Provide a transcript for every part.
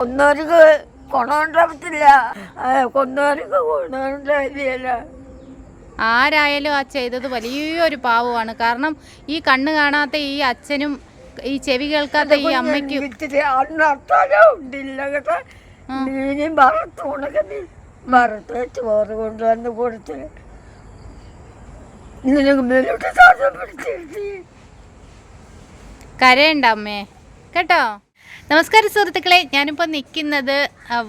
കൊന്നവർക്ക് ഗുണമുണ്ടാകത്തില്ല കൊന്നവർക്ക് ഗുണമുണ്ടായില്ല ആരായാലും ആ ചെയ്തത് വലിയൊരു പാവമാണ്. കാരണം ഈ കണ്ണ് കാണാത്ത ഈ അച്ഛനും ഈ ചെവി കേൾക്കാത്ത ഈ അമ്മയ്ക്കും മീനും വറുത്ത് വറുത്ത് ചോറ് കൊണ്ടുവന്ന് കൊടുത്ത് കരയണ്ട അമ്മേ. കേട്ടോ? നമസ്കാരം സുഹൃത്തുക്കളെ. ഞാനിപ്പോൾ നിൽക്കുന്നത്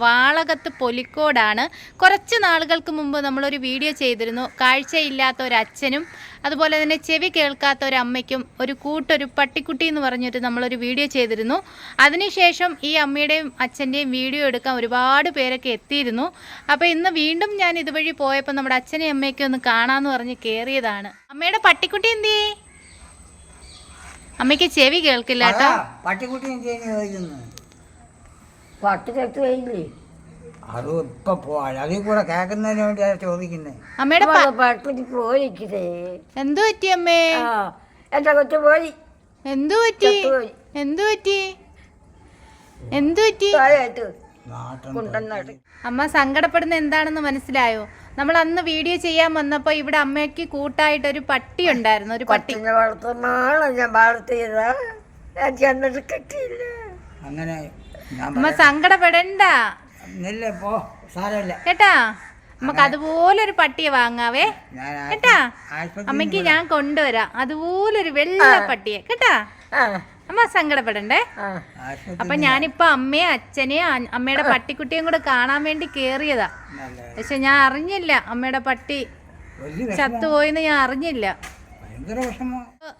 വാളകത്ത് പൊലിക്കോടാണ്. കുറച്ച് നാളുകൾക്ക് മുമ്പ് നമ്മളൊരു വീഡിയോ ചെയ്തിരുന്നു. കാഴ്ചയില്ലാത്ത ഒരു അച്ഛനും അതുപോലെ തന്നെ ചെവി കേൾക്കാത്ത ഒരു അമ്മയ്ക്കും ഒരു കൂട്ടൊരു പട്ടിക്കുട്ടി എന്ന് പറഞ്ഞിട്ട് നമ്മളൊരു വീഡിയോ ചെയ്തിരുന്നു. അതിനുശേഷം ഈ അമ്മയുടെയും അച്ഛന്റെയും വീഡിയോ എടുക്കാൻ ഒരുപാട് പേരൊക്കെ എത്തിയിരുന്നു. അപ്പോൾ ഇന്ന് വീണ്ടും ഞാൻ ഇതുവഴി പോയപ്പോൾ നമ്മുടെ അച്ഛനെയും അമ്മയൊക്കെ ഒന്ന് കാണാമെന്ന് പറഞ്ഞ് കയറിയതാണ് അമ്മയുടെ പട്ടിക്കുട്ടി എന്തേ അമ്മയ്ക്ക് ചെവി കേൾക്കില്ല കേട്ടോ. പട്ടിക്കുട്ടി എന്ത് ചെയ്യുന്നു ചോദിക്കുന്നു? പട്ട് കെട്ട് കഴിഞ്ഞില്ലേ? അത് ഇപ്പൊ പോവാ അതിൽ കൂടെ കേൾക്കുന്നതിന് വേണ്ടിയാണ് ചോദിക്കുന്നത് അമ്മയുടെ പ- പട്ടിക്ക് പോയിരിക്കേ എന്തു പറ്റി അമ്മേ? ആ എന്റെ കൊച്ചു പോയി. എന്തു പറ്റി? എന്തു പറ്റി? എന്തു പറ്റി? അമ്മ സങ്കടപ്പെടുന്ന എന്താണെന്ന് മനസ്സിലായോ? നമ്മൾ അന്ന് വീഡിയോ ചെയ്യാൻ വന്നപ്പോൾ ഇവിടെ അമ്മയ്ക്ക് കൂട്ടായിട്ട് ഒരു പട്ടി ഉണ്ടായിരുന്നു ഒരു പട്ടി. ഞാൻ വളർത്തിയത്. കിട്ടിയില്ല. അങ്ങനെ അമ്മ സങ്കടപ്പെടണ്ട. പോ സാരമില്ല. കേട്ടാ? നമുക്ക് അതുപോലെ ഒരു പട്ടിയെ വാങ്ങാവേ. കേട്ടാ? അമ്മയ്ക്ക് ഞാൻ കൊണ്ടുവരാം. അതുപോലൊരു വെള്ള പട്ടിയെ. കേട്ടാ? ആ. അമ്മ സങ്കടപ്പെടണ്ടേ? അപ്പൊ ഞാനിപ്പോ അമ്മയെ അച്ഛനെയും അ- അമ്മയുടെ പട്ടിക്കുട്ടിയും കൂടെ കാണാൻ വേണ്ടി കേറിയതാ. പക്ഷെ ഞാൻ അറിഞ്ഞില്ല അമ്മയുടെ പട്ടി. ചത്തുപോയെന്ന് ഞാൻ അറിഞ്ഞില്ല.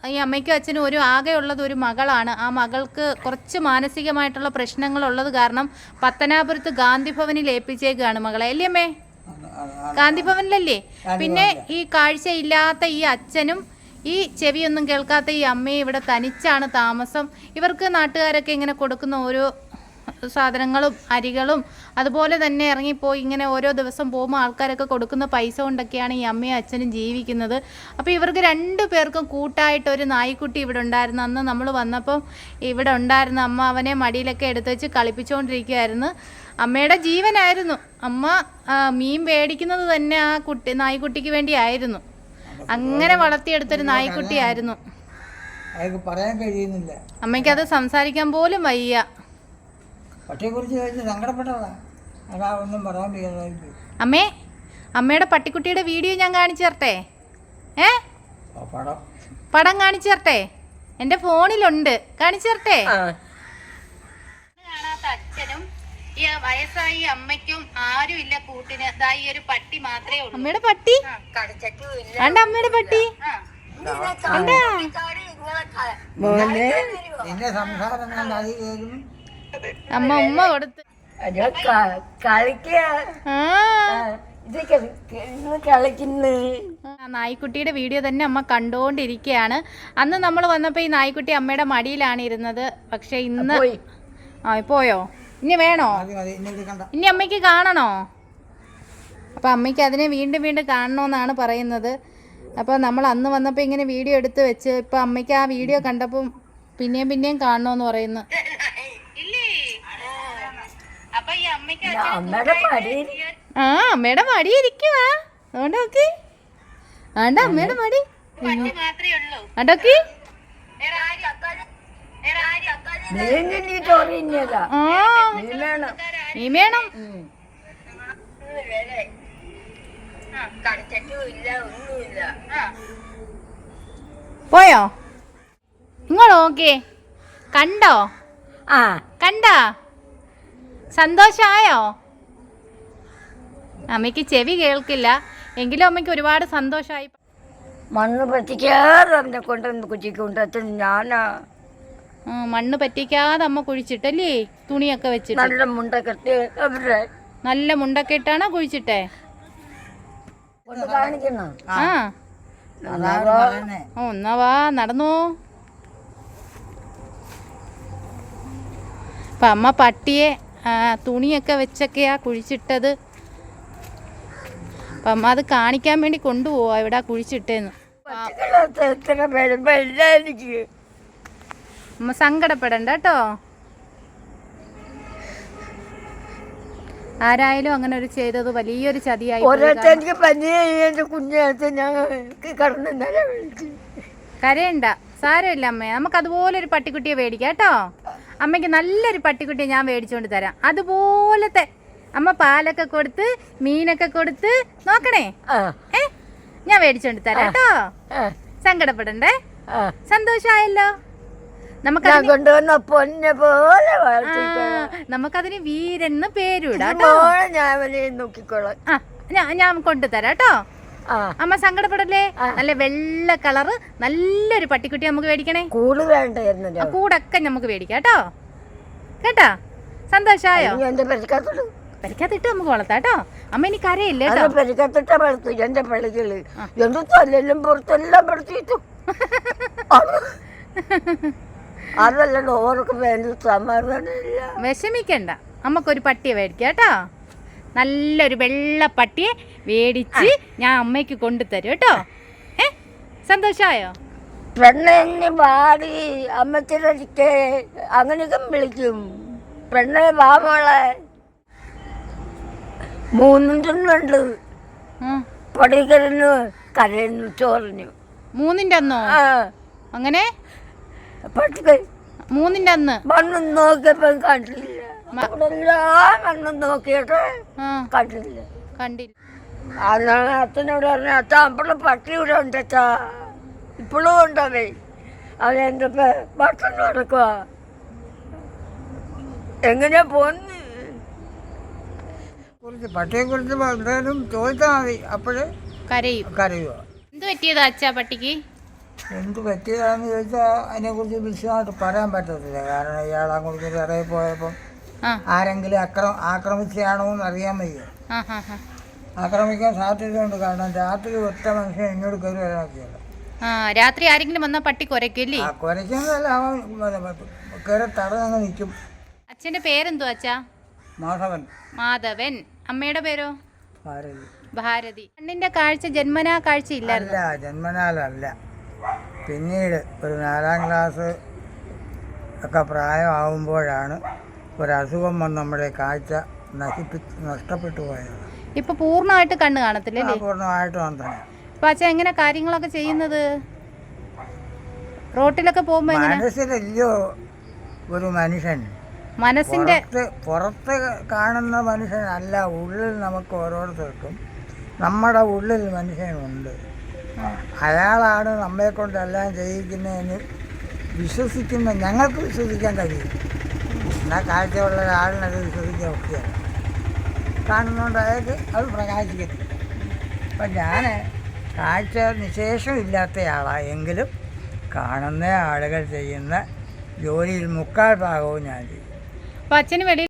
ഈ അമ്മയ്ക്കും അച്ഛനും ഒരു ആകെ ഉള്ളത് ഒരു മകളാണ്. ആ മകൾക്ക് കുറച്ച് മാനസികമായിട്ടുള്ള പ്രശ്നങ്ങൾ ഉള്ളത് കാരണം പത്തനാപുരത്ത് ഗാന്ധി ഭവനിൽ ഏൽപ്പിച്ചേക്കാണ് മകളെ. അല്ലേ അമ്മേ? ഗാന്ധി ഭവനിലല്ലേ പിന്നെ ഈ കാഴ്ചയില്ലാത്ത ഈ അച്ഛനും ഈ ചെവിയൊന്നും കേൾക്കാത്ത ഈ അമ്മയും ഇവിടെ തനിച്ചാണ് താമസം. ഇവർക്ക് നാട്ടുകാരൊക്കെ ഇങ്ങനെ കൊടുക്കുന്ന ഓരോ സാധനങ്ങളും അരികളും അതുപോലെ തന്നെ ഇറങ്ങിപ്പോയി ഇങ്ങനെ ഓരോ ദിവസം പോകുമ്പോൾ ആൾക്കാരൊക്കെ കൊടുക്കുന്ന പൈസ കൊണ്ടൊക്കെയാണ് ഈ അമ്മയും അച്ഛനും ജീവിക്കുന്നത്. അപ്പോൾ ഇവർക്ക് രണ്ടു പേർക്കും കൂട്ടായിട്ട് ഒരു നായ്ക്കുട്ടി ഇവിടെ ഉണ്ടായിരുന്നു. അന്ന് നമ്മൾ വന്നപ്പോൾ ഇവിടെ ഉണ്ടായിരുന്ന അമ്മ അവനെ മടിയിലൊക്കെ എടുത്ത് വെച്ച് കളിപ്പിച്ചുകൊണ്ടിരിക്കുകയായിരുന്നു. അമ്മയുടെ ജീവനായിരുന്നു. അമ്മ മീൻ മേടിക്കുന്നത് തന്നെ ആ കുട്ടി നായ്ക്കുട്ടിക്ക് വേണ്ടിയായിരുന്നു. അങ്ങനെ വളർത്തിയെടുത്തൊരു നായ്ക്കുട്ടിയായിരുന്നു. അയാൾക്ക് പറയാൻ കഴിയുന്നില്ല. അമ്മയ്ക്കത് സംസാരിക്കാൻ പോലും വയ്യ. പട്ടിയെക്കുറിച്ച് ചോദിച്ച് സങ്കടപ്പെട്ടതാ. അതാ ഒന്നും പറയാൻ അമ്മേ അമ്മയുടെ പട്ടിക്കുട്ടിയുടെ വീഡിയോ ഞാൻ കാണിച്ചു തരട്ടെ? ഏ? പടം. പടം കാണിച്ചു തരട്ടെ? എന്റെ ഫോണിലുണ്ട്. കാണിച്ചു തരട്ടെ? ഈ വയസ്സായി അമ്മയ്ക്കും ആരും ഇല്ല കൂട്ടിന്. ദാ ഈ ഒരു പട്ടി മാത്രമേ ഉള്ളൂ. അമ്മയുടെ പട്ടി? കണ്ട അമ്മയുടെ പട്ടി? അമ്മ ഉമ്മ കൊടുത്ത്. കളിക്കുക നായ്ക്കുട്ടിയുടെ വീഡിയോ തന്നെ അമ്മ കണ്ടുകൊണ്ടിരിക്കുകയാണ് അന്ന് നമ്മൾ വന്നപ്പോൾ ഈ നായ്ക്കുട്ടി അമ്മയുടെ മടിയിലാണ് ഇരുന്നത്. പക്ഷെ ഇന്ന് ആ പോയോ? ഇനി വേണോ? ഇനി അമ്മയ്ക്ക് കാണണോ? അപ്പോൾ അമ്മയ്ക്ക് അതിനെ വീണ്ടും വീണ്ടും കാണണമെന്നാണ് പറയുന്നത്. അപ്പോൾ നമ്മൾ അന്ന് വന്നപ്പോൾ ഇങ്ങനെ വീഡിയോ എടുത്ത് വെച്ച് ഇപ്പോൾ അമ്മയ്ക്ക് ആ വീഡിയോ കണ്ടപ്പം പിന്നെയും പിന്നെയും കാണണമെന്ന് പറയുന്നു. ആ അമ്മയുടെ മടി ഇരിക്കുവാ. അതുകൊണ്ട് നോക്കി. ആണ്ട അമ്മയുടെ മടി. ചോറിഞ്ഞതാ ആ. വേണം. പോയോ? ഇങ്ങോട്ട് നോക്കിയേ കണ്ടോ? ആ. കണ്ടാ? സന്തോഷമായോ അമ്മയ്ക്ക് ചെവി കേൾക്കില്ല. എങ്കിലും അമ്മയ്ക്ക് ഒരുപാട് സന്തോഷമായി മണ്ണ് പറ്റിക്കാതെ അവനെ കൊണ്ടുവന്ന് കുച്ചിക്കൊണ്ടത് ഞാനാ. മണ്ണ് പറ്റിക്കാതെ അമ്മ കുഴിച്ചിട്ടല്ലേ? തുണിയൊക്കെ വെച്ചിട്ട്. നല്ല മുണ്ട കെട്ടി അവരെ നല്ല മുണ്ടൊക്കെ ഇട്ടാണോ കുഴിച്ചിട്ടേ? കൊണ്ട് കാണിക്കണം. ആ. അതാണ് നടന്നു വാ. നടന്നോ. അപ്പം അമ്മ പട്ടിയെ തുണിയൊക്കെ വെച്ചൊക്കെയാ കുഴിച്ചിട്ടത്. അപ്പം അമ്മ അത് കാണിക്കാൻ വേണ്ടി കൊണ്ടുപോവാ ഇവിടെ കുഴിച്ചിട്ടേന്ന്. എത്ര വരുമ്പോ എനിക്ക് അമ്മ സങ്കടപ്പെടണ്ട കേട്ടോ. ആരായാലും അങ്ങനെ ഒരു ചെയ്തത് വലിയൊരു ചതിയായി പനി ഞാൻ കരയണ്ട സാരമില്ല അമ്മ. നമുക്ക് അതുപോലെ ഒരു പട്ടിക്കുട്ടിയെ മേടിക്കാം കേട്ടോ. അമ്മയ്ക്ക് നല്ലൊരു പട്ടിക്കുട്ടിയെ ഞാൻ മേടിച്ചുകൊണ്ട് തരാം. അതുപോലത്തെ അമ്മ പാലൊക്കെ കൊടുത്ത് മീനൊക്കെ കൊടുത്ത് നോക്കണേ. ഏ? ഞാൻ മേടിച്ചോണ്ട് തരാം കേട്ടോ. സങ്കടപ്പെടണ്ടേ? സന്തോഷമായല്ലോ. സന്തോഷായല്ലോ നമുക്ക് കൊണ്ടുവന്ന പൊന്നെ പോലെ നമുക്കതിന് വീരെന്ന് പേരിടാം കേട്ടോ. മോളെ ഞാൻ നോക്കിക്കോളാം. ആ ഞാൻ കൊണ്ടുതരാം കേട്ടോ. അമ്മ സങ്കടപ്പെടല്ലേ? നല്ല വെള്ള കളറ് നല്ലൊരു പട്ടിക്കുട്ടി നമുക്ക് മേടിക്കണേ. കൂട് വേണ്ടായിരുന്നല്ലോ ആ കൂടൊക്കെ നമുക്ക് മേടിക്കാം കേട്ടോ. കേട്ടാ? സന്തോഷായോ? പരിക്കാത്തിട്ട് നമുക്ക് വളർത്താം കേട്ടോ. അമ്മ ഇനി കരയില്ലേ പരിക്കാത്തിട്ട് വളർത്തു എന്റെ പള്ളികൾ. എന്ത് തല്ലെല്ലാം പുറത്തെല്ലാം പെടുത്തിട്ടു അതല്ല ഓർക്ക് വേണ്ട സമാധാനമില്ല വിഷമിക്കണ്ട. നമുക്കൊരു പട്ടിയെ മേടിക്കാം കേട്ടോ. നല്ലൊരു വെള്ള പട്ടിയെ മേടിച്ച് ഞാൻ അമ്മയ്ക്ക് കൊണ്ടുതരും കേട്ടോ. ഏ? സന്തോഷമായോ പെണ്ണെന്നെ പാടി അമ്മച്ചിരടിക്ക് അങ്ങനെയൊക്കെ വിളിക്കും. പെണ്ണെ വാമോളെ മൂന്നും തിന്നുണ്ട്. പടിക്കരന്നു കരയുന്നു ചോറിഞ്ഞു മൂന്നിന്റെ അന്നോ അങ്ങനെ? മൂന്നിന്റെ അന്ന്. മണ്ണും നോക്കിയപ്പോ കണ്ടില്ല. എല്ലാം മണ്ണ് നോക്കിയിട്ട് കണ്ടില്ല. കണ്ടില്ല. അന്നാണ് അച്ഛനോട് പറഞ്ഞു അച്ഛ അപ്പോഴും പട്ടി ഇവിടെ ഉണ്ട് അച്ഛാ. ഇപ്പോഴും ഉണ്ടവേ അവനെന്റെ ഭക്ഷണം നടക്കുക എങ്ങനെയാ പോന്ന്? കുറിച്ച് പട്ടിയെക്കുറിച്ച് എന്തായാലും ചോദിച്ചാൽ മതി. അപ്പോഴേ കരയും. കരയുക എന്ത് പറ്റിയതാ അച്ഛാ പട്ടിക്ക്? എന്ത് പറ്റിയതാണെന്ന് ചോദിച്ചാൽ അതിനെക്കുറിച്ച് വിശദമായിട്ട് പറയാൻ പറ്റത്തില്ല. കാരണം ഇയാൾ അങ്ങോട്ട് ഇറങ്ങി പോയപ്പം ആരെങ്കിലും അക്ര ആക്രമിച്ചാണോ എന്ന് അറിയാൻ വയ്യ. ആക്രമിക്കാൻ സാധ്യതയുണ്ട്. കാരണം രാത്രി ഒറ്റ മനുഷ്യൻ എന്നോട് കയറി വരാനൊക്കെയല്ല രാത്രി ആരെങ്കിലും വന്നാൽ പട്ടി കുരയ്ക്കല്ലേ കുരയ്ക്കുന്നതല്ല അവൻ കയറി തടഞ്ഞങ്ങ് നിൽക്കും. അച്ഛന്റെ പേരെന്തോ അച്ഛാ? മാധവൻ. മാധവൻ. അമ്മയുടെ പേരോ? ഭാരതി. ഭാരതി. കണ്ണിന്റെ കാഴ്ച ജന്മനാ കാഴ്ച ഇല്ല ജന്മനാലല്ല പിന്നീട് ഒരു നാലാം ക്ലാസ് ഒക്കെ പ്രായമാവുമ്പോഴാണ് ഒരു അസുഖം വന്ന് നമ്മുടെ കാഴ്ച നശിപ്പി നഷ്ടപ്പെട്ടു പോയത്. ഇപ്പൊ പൂർണമായിട്ട് കണ്ണ് കാണത്തില്ലേ? പൂർണമായിട്ടും അങ്ങനെ അപ്പൊ അച്ഛൻ എങ്ങനെ കാര്യങ്ങളൊക്കെ ചെയ്യുന്നത്? റോട്ടിലൊക്കെ പോകുമ്പോ മനസ്സിലല്ലോ ഒരു മനുഷ്യൻ? മനസ്സിന്റെ പുറത്ത് കാണുന്ന മനുഷ്യനല്ല ഉള്ളിൽ നമുക്ക് ഓരോരുത്തർക്കും. നമ്മുടെ ഉള്ളിൽ മനുഷ്യനുണ്ട്. അയാളാണ് നമ്മെ കൊണ്ടെല്ലാം ചെയ്യിക്കുന്നതെന്ന് വിശ്വസിക്കുന്ന ഞങ്ങൾക്ക് വിശ്വസിക്കാൻ കഴിയും. എന്നാൽ കാഴ്ചയുള്ള ഒരാളിനത് വിശ്വസിക്കാൻ ഒക്കെയാണ്. കാണുന്നതുകൊണ്ട് അയാൾക്ക് അത് പ്രകാശിക്കുന്നു അപ്പം ഞാൻ കാഴ്ച നിശേഷം ഇല്ലാത്തയാളാണ് എങ്കിലും കാണുന്ന ആളുകൾ ചെയ്യുന്ന ജോലിയിൽ മുക്കാൽ ഭാഗവും ഞാൻ ചെയ്യും. അപ്പം അച്ഛന്